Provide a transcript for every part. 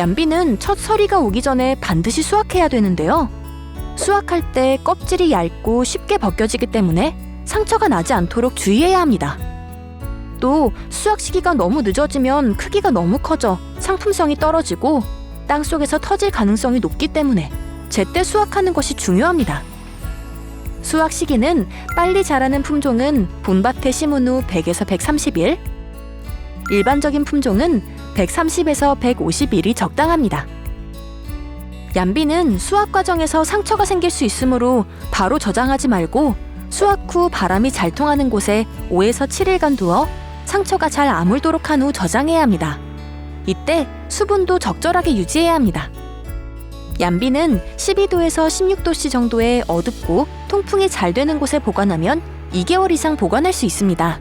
얀비는 첫 서리가 오기 전에 반드시 수확해야 되는데요. 수확할 때 껍질이 얇고 쉽게 벗겨지기 때문에 상처가 나지 않도록 주의해야 합니다. 또 수확 시기가 너무 늦어지면 크기가 너무 커져 상품성이 떨어지고 땅 속에서 터질 가능성이 높기 때문에 제때 수확하는 것이 중요합니다. 수확 시기는 빨리 자라는 품종은 본밭에 심은 후 100에서 130일, 일반적인 품종은 130에서 150일이 적당합니다. 얀비는 수확 과정에서 상처가 생길 수 있으므로 바로 저장하지 말고 수확 후 바람이 잘 통하는 곳에 5에서 7일간 두어 상처가 잘 아물도록 한 후 저장해야 합니다. 이때 수분도 적절하게 유지해야 합니다. 얀비는 12도에서 16도씨 정도의 어둡고 통풍이 잘 되는 곳에 보관하면 2개월 이상 보관할 수 있습니다.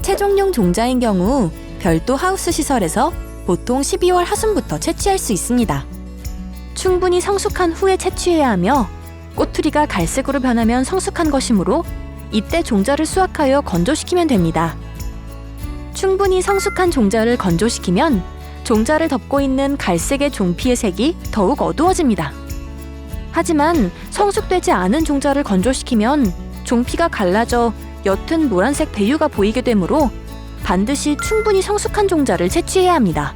최종용 종자인 경우 별도 하우스 시설에서 보통 12월 하순부터 채취할 수 있습니다. 충분히 성숙한 후에 채취해야 하며 꼬투리가 갈색으로 변하면 성숙한 것이므로 이때 종자를 수확하여 건조시키면 됩니다. 충분히 성숙한 종자를 건조시키면 종자를 덮고 있는 갈색의 종피의 색이 더욱 어두워집니다. 하지만 성숙되지 않은 종자를 건조시키면 종피가 갈라져 옅은 노란색 배유가 보이게 되므로 반드시 충분히 성숙한 종자를 채취해야 합니다.